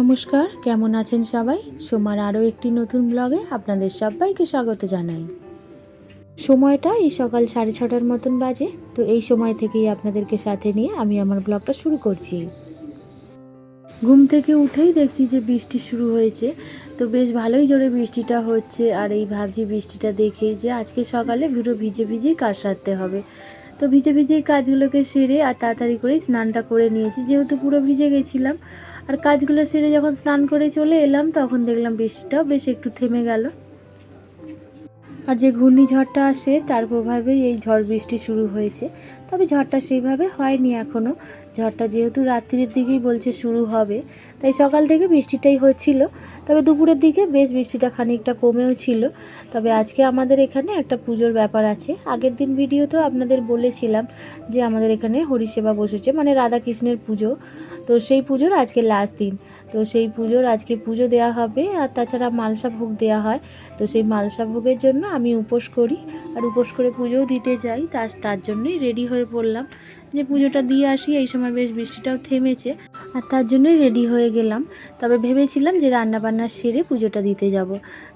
নমস্কার, কেমন আছেন সবাই? সোমার আরও একটি নতুন ব্লগে আপনাদের সবাইকে স্বাগত জানাই। সময়টা এই সকাল সাড়ে ছটার মতন বাজে, তো এই সময় থেকেই আপনাদেরকে সাথে নিয়ে আমি আমার ব্লগটা শুরু করছি। ঘুম থেকে উঠেই দেখছি যে বৃষ্টি শুরু হয়েছে, তো বেশ ভালোই জোরে বৃষ্টিটা হচ্ছে, আর এই ভাবছি বৃষ্টিটা দেখেই যে আজকে সকালে পুরো ভিজে ভিজেই কাজ সারতে হবে। তো ভিজে ভিজেই কাজগুলোকে সেরে আর তাড়াতাড়ি করেই স্নানটা করে নিয়েছি, যেহেতু পুরো ভিজে গেছিলাম আর কাজগুলো সেরে যখন স্নান করে চলে এলাম, তখন দেখলাম বৃষ্টিটাও বেশ একটু থেমে গেল। আর যে ঘূর্ণিঝড়টা আসে, তার প্রভাবেই এই ঝড় বৃষ্টি শুরু হয়েছে। তবে ঝড়টা সেইভাবে হয়নি এখনও ঝড়টা যেহেতু রাত্রির দিকেই বলছে শুরু হবে তাই সকাল থেকে বৃষ্টিটাই হচ্ছিল। তবে দুপুরের দিকে বেশ বৃষ্টিটা খানিকটা কমেও ছিল। তবে আজকে আমাদের এখানে একটা পুজোর ব্যাপার আছে। আগের দিন ভিডিওতেও আপনাদের বলেছিলাম যে আমাদের এখানে হরিসেবা বসেছে মানে রাধাকৃষ্ণের পুজো। তো সেই পুজোর আজকে লাস্ট দিন। তো সেই পুজোর আজকে পুজো দেওয়া হবে আর তাছাড়া মালসা ভোগ দেওয়া হয়। তো সেই মালসা ভোগের জন্য আমি উপোস করি। আর উপোস করে পুজোও দিতে যাই। তার তার জন্যই রেডি হয়ে পড়লাম। যে পুজোটা দিয়ে আসি, এই সময় বেশ বৃষ্টিটাও থেমেছে আর তার জন্যই রেডি হয়ে গেলাম। তবে ভেবেছিলাম যে রান্নাবান্না সেরে পুজোটা দিতে যাব।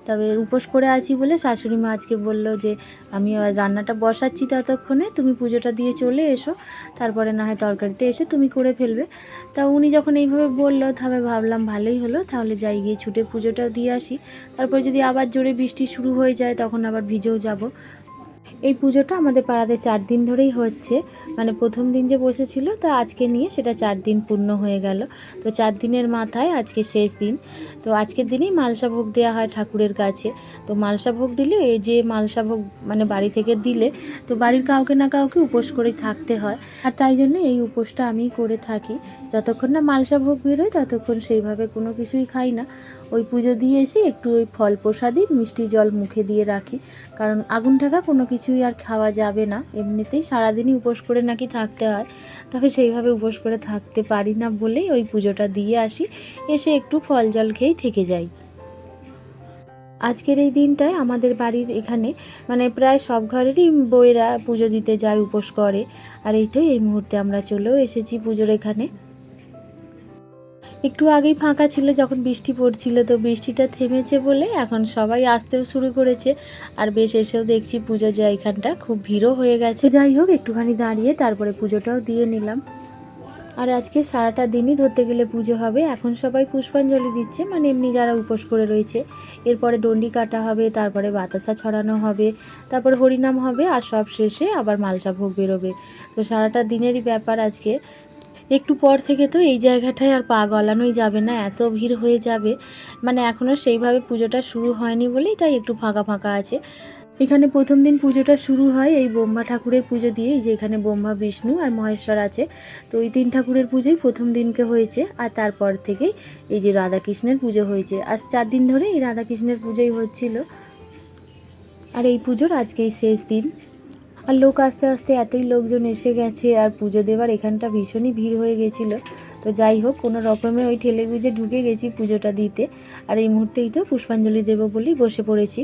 তবে উপোস করে আছি বলে শাশুড়ি মা আজকে বলল যে, আমি রান্নাটা বসাচ্ছি ততক্ষণে, তুমি পুজোটা দিয়ে চলে এসো। তারপরে না হয় তরকারিতে এসে তুমি করে ফেলবে। তা উনি যখন এইভাবে বলল তাহলে ভাবলাম ভালোই হলো, তাহলে যাই গিয়ে ছুটে পুজোটা দিয়ে আসি। তারপরে যদি আবার জোরে বৃষ্টি শুরু হয়ে যায়, তখন আবার ভিজেও যাব। এই পুজোটা আমাদের পাড়াতে চার দিন ধরেই হচ্ছে। মানে প্রথম দিন যে বসেছিল, তো আজকে নিয়ে সেটা চার দিন পূর্ণ হয়ে গেল। তো চার দিনের মাথায় আজকে শেষ দিন। তো আজকের দিনেই মালসা ভোগ দেওয়া হয় ঠাকুরের কাছে। তো মালসা ভোগ দিলে এই যে মালসা ভোগ মানে বাড়ি থেকে দিলে, তো বাড়ির কাউকে না কাউকে উপোস করেই থাকতে হয়। আর তাই জন্য এই উপোসটা আমি করে থাকি। যতক্ষণ না মালসা ভোগ বেরোয়, ততক্ষণ সেইভাবে কোনো কিছুই খাই না। ওই পুজো দিয়ে এসে একটু ওই ফল প্রসাদই মিষ্টি জল মুখে দিয়ে রাখি। কারণ আগুন ঠাকা কোনো কিছুই আর খাওয়া যাবে না। এমনিতেই সারাদিনই উপোস করে নাকি থাকতে হয়। তবে সেইভাবে উপোস করে থাকতে পারি না বলেই ওই পুজোটা দিয়ে আসি। এসে একটু ফল জল খেয়েই থেকে যাই। আজকের এই দিনটায় আমাদের বাড়ির এখানে মানে প্রায় সব ঘরেরই বউয়েরা পুজো দিতে যায়, উপোস করে। আর এইটাই এই মুহূর্তে আমরা চলেও এসেছি পুজোর এখানে। একটু আগেই ফাঁকা ছিল যখন বৃষ্টি পড়ছিল, তো বৃষ্টিটা থেমেছে বলে এখন সবাই আসতেও শুরু করেছে। আর বেশ এসেও দেখছি পুজো জায়গাটা খুব ভিড়ও হয়ে গেছে। যাই হোক, একটুখানি দাঁড়িয়ে তারপরে পুজোটাও দিয়ে নিলাম। আর আজকে সারাটা দিনই ধরতে গেলে পুজো হবে। এখন সবাই পুষ্পাঞ্জলি দিচ্ছে মানে এমনি যারা উপোস করে রয়েছে। এরপরে ডন্ডি কাটা হবে, তারপরে বাতাসা ছড়ানো হবে, তারপর হরিনাম হবে, আর সব শেষে আবার মালসা ভোগ বেরোবে। তো সারাটা দিনেরই ব্যাপার আজকে। একটু পর থেকে তো এই জায়গাটায় আর পা গলানোই যাবে না, এত ভিড় হয়ে যাবে। মানে এখনও সেইভাবে পুজোটা শুরু হয়নি বলেই তাই একটু ফাঁকা ফাঁকা আছে। এখানে প্রথম দিন পুজোটা শুরু হয় এই ব্রহ্মা ঠাকুরের পুজো দিয়ে যে এখানে ব্রহ্মা, বিষ্ণু আর মহেশ্বর আছে। তো এই তিন ঠাকুরের পুজোই প্রথম দিনকে হয়েছে আর তারপর থেকেই এই যে রাধাকৃষ্ণের পুজো হয়েছে। আজ চার দিন ধরে এই রাধাকৃষ্ণের পুজোই হচ্ছিল। আর এই পুজোর আজকেই শেষ দিন। আর লোক আস্তে আস্তে এতই লোকজন এসে গেছে আর পুজো দেওয়ার এখানটা ভীষণই ভিড় হয়ে গেছিল। তো যাই হোক, কোনো রকমে ওই ঠেলে গুজে ঢুকে গেছি পুজোটা দিতে। আর এই মুহূর্তেই তো পুষ্পাঞ্জলি দেবো বলেই বসে পড়েছি।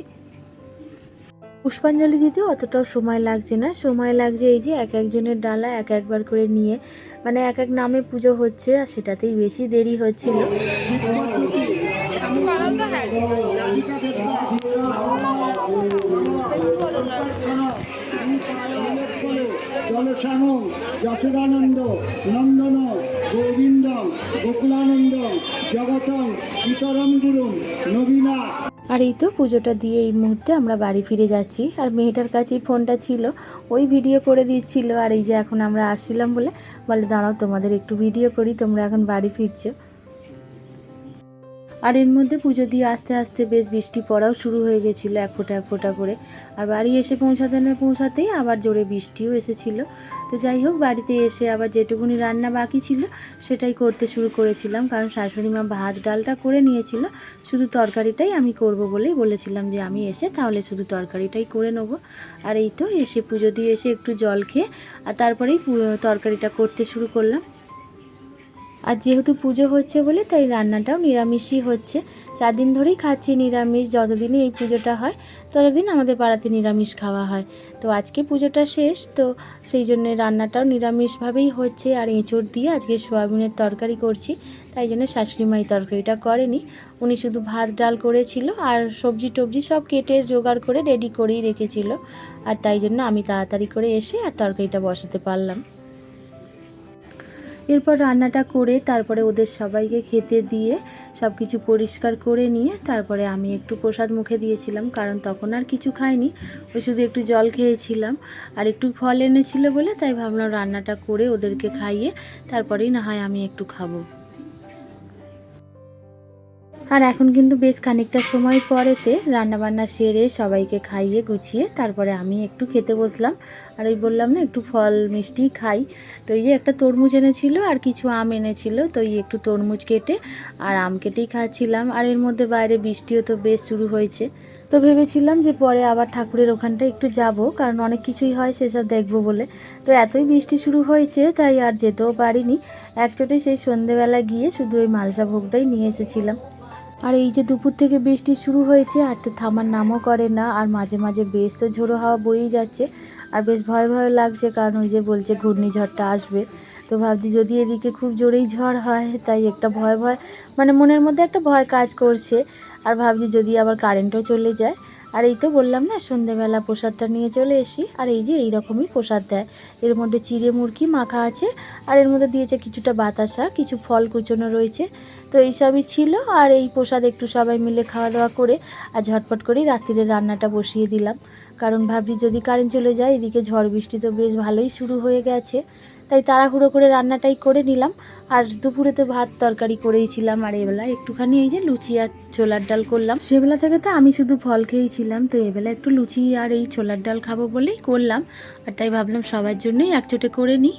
পুষ্পাঞ্জলি দিতে অতটাও সময় লাগছে না। সময় লাগছে এই যে এক একজনের ডালা এক একবার করে নিয়ে মানে এক এক নামে পুজো হচ্ছে আর সেটাতেই বেশি দেরি হচ্ছিল। যশোদানন্দ, নন্দন, গোবিন্দ, গোকুলানন্দ, জগতং ইতরম গুরুম নবীনা। আর এই তো পুজোটা দিয়ে এই মুহূর্তে আমরা বাড়ি ফিরে যাচ্ছি। আর মেয়েটার কাছেই ফোনটা ছিল, ওই ভিডিও করে দিচ্ছিল। আর এই যে এখন আমরা আসছিলাম বলে বলে দাঁড়াও তোমাদের একটু ভিডিও করি, তোমরা এখন বাড়ি ফিরছো। আর এর মধ্যে পুজো দিয়ে আস্তে আস্তে বেশ বৃষ্টি পড়াও শুরু হয়ে গেছিল এক ফোঁটা এক ফোঁটা করে। আর বাড়ি এসে পৌঁছাতে না পৌঁছাতেই আবার জোরে বৃষ্টিও এসেছিল। তো যাই হোক, বাড়িতে এসে আবার যেটুকুনি রান্না বাকি ছিল সেটাই করতে শুরু করেছিলাম। কারণ শাশুড়ি মা ভাত, ডালটা করে নিয়েছিল। শুধু তরকারিটাই আমি করব বলেই বলেছিলাম যে আমি এসে তাহলে শুধু তরকারিটাই করে নেব। আর এই তো এসে পুজো দিয়ে এসে একটু জল খেয়ে আর তারপরেই তরকারিটা করতে শুরু করলাম। আর যেহেতু পুজো হচ্ছে বলে, তাই রান্নাটাও নিরামিষই হচ্ছে। চার দিন ধরেই খাচ্ছি নিরামিষ, যতদিনই এই পুজোটা হয়, ততদিন আমাদের পাড়াতে নিরামিষ খাওয়া হয়। তো আজকে পুজোটা শেষ, তো সেই জন্য রান্নাটাও নিরামিষভাবেই হচ্ছে। আর এঁচড় দিয়ে আজকে সোয়াবিনের তরকারি করছি, তাই জন্য শাশুড়ি মা এই তরকারিটা করেনি। উনি শুধু ভাত, ডাল করেছিল আর সবজি টবজি সব কেটে জোগাড় করে রেডি করেই রেখেছিল। আর তাই জন্য আমি তাড়াতাড়ি করে এসে আর তরকারিটা বসাতে পারলাম। এরপর রান্নাটা করে তারপরে ওদের সবাইকে খেতে দিয়ে সব কিছু পরিষ্কার করে নিয়ে তারপরে আমি একটু প্রসাদ মুখে দিয়েছিলাম, কারণ তখন আর কিছু খাইনি। ওই শুধু একটু জল খেয়েছিলাম। আর একটু ফল এনেছিল বলে তাই ভাবলাম রান্নাটা করে ওদেরকে খাইয়ে তারপরেই না হয় আমি একটু খাব। আর এখন কিন্তু বেশ খানিকটা সময় পরেতে রান্নাবান্না সেরে সবাইকে খাইয়ে গুছিয়ে তারপরে আমি একটু খেতে বসলাম। আর ওই বললাম না, একটু ফল মিষ্টি খাই। তো এই যে একটা তরমুজ এনেছিল আর কিছু আম এনেছিল, তো এই একটু তরমুজ কেটে আর আম কেটেই খাচ্ছিলাম। আর এর মধ্যে বাইরে বৃষ্টিও তো বেশ শুরু হয়েছে। তো ভেবেছিলাম যে পরে আবার ঠাকুরের ওখানটা একটু যাব, কারণ অনেক কিছুই হয় সেসব দেখব বলে। তো এতই বৃষ্টি শুরু হয়েছে, তাই আর যেতেও পারিনি। একচোটে সেই সন্ধেবেলা গিয়ে শুধু ওই মালসা ভোগটাই নিয়ে এসেছিলাম। আর এই যে দুপুর থেকে বৃষ্টি শুরু হয়েছে, আর তো থামার নামও করে না, আর মাঝে মাঝে বেশ তো ঝোড়ো হাওয়া বয়েই যাচ্ছে, আর বেশ ভয় ভয় লাগছে, কারণ ওই যে বলছে ঘূর্ণিঝড়টা আসবে। তো ভাবছি যদি এদিকে খুব জোরেই ঝড় হয়, তাই একটা ভয় ভয় মানে মনের মধ্যে একটা ভয় কাজ করছে, আর ভাবছি যদি আবার কারেন্টও চলে যায় আর এই তো বললাম না, সন্ধেবেলা প্রসাদটা নিয়ে চলে এসি আর এই যে এইরকমই প্রসাদ দেয়। এর মধ্যে চিড়ে মুরগি মাখা আছে, আর এর মধ্যে দিয়েছে কিছুটা বাতাসা, কিছু ফল কুচোনো রয়েছে। তো এইসবই ছিল, আর এই প্রসাদ একটু সবাই মিলে খাওয়া দাওয়া করে আর ঝটপট করেই রাত্রিরে রান্নাটা বসিয়ে দিলাম। কারণ ভাবছি যদি কারেন্ট চলে যায়, এদিকে ঝড় বৃষ্টি তো বেশ ভালোই শুরু হয়ে গেছে। তাই তাড়াহুড়ো করে রান্নাটাই করে নিলাম। আর দুপুরে তো ভাত তরকারি করেইছিলাম আর এবেলা একটুখানি এই যে লুচি আর ছোলার ডাল করলাম। সেবেলা থেকে তো আমি শুধু ফল খেয়েছিলাম, তো এবেলা একটু লুচি আর এই ছোলার ডাল খাব বলেই করলাম। আর তাই ভাবলাম সবার জন্যই একচোটে করে নিই।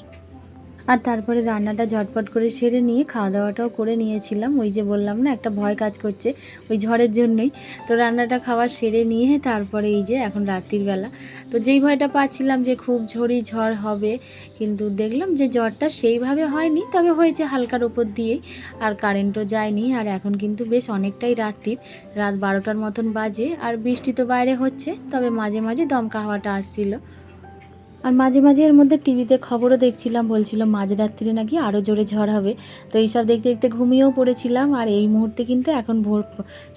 আর তারপরে রান্নাটা ঝটপট করে সেরে নিয়ে খাওয়া দাওয়াটাও করে নিয়েছিলাম। ওই যে বললাম না, একটা ভয় কাজ করছে ওই ঝড়ের জন্যই। তো রান্নাটা খাওয়া সেরে নিয়ে তারপরে এই যে এখন রাত্রির বেলা। তো যেই ভয়টা পাচ্ছিলাম যে খুব ঝড়ি ঝড় হবে, কিন্তু দেখলাম যে জ্বরটা সেইভাবে হয়নি, তবে হয়েছে হালকার উপর দিয়েই। আর কারেন্টও যায়নি, আর এখন কিন্তু বেশ অনেকটাই রাত্রির। রাত বারোটার মতন বাজে, আর বৃষ্টি তো বাইরে হচ্ছে, তবে মাঝে মাঝে দমকা হাওয়াটা আসছিল। আর মাঝে মাঝে এর মধ্যে টিভিতে খবরও দেখছিলাম, বলছিল মাঝরাত্রিরে নাকি আরও জোরে ঝড় হবে। তো এইসব দেখতে দেখতে ঘুমিয়েও পড়েছিলাম আর এই মুহূর্তে কিন্তু এখন ভোর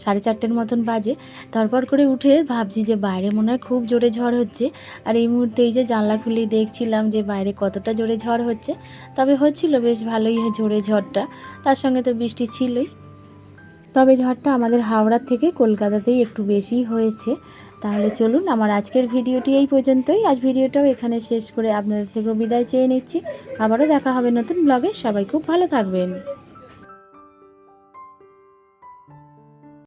সাড়ে চারটের মতন বাজে। তারপর করে উঠে ভাবছি যে বাইরে মনে হয় খুব জোরে ঝড় হচ্ছে। আর এই মুহূর্তে এই যে জানলা খুলেই দেখছিলাম যে বাইরে কতটা জোরে ঝড় হচ্ছে। তবে হচ্ছিল বেশ ভালোই জোরে ঝড়টা, তার সঙ্গে তো বৃষ্টি ছিলই। তবে ঝড়টা আমাদের হাওড়ার থেকে কলকাতাতেই একটু বেশি হয়েছে। তাহলে চলুন আমার আজকের ভিডিওটি এই পর্যন্তই। আজ ভিডিওটাও এখানে শেষ করে আপনাদের থেকেও বিদায় চেয়ে নিচ্ছি। আবারও দেখা হবে নতুন ব্লগে সবাই খুব ভালো থাকবেন।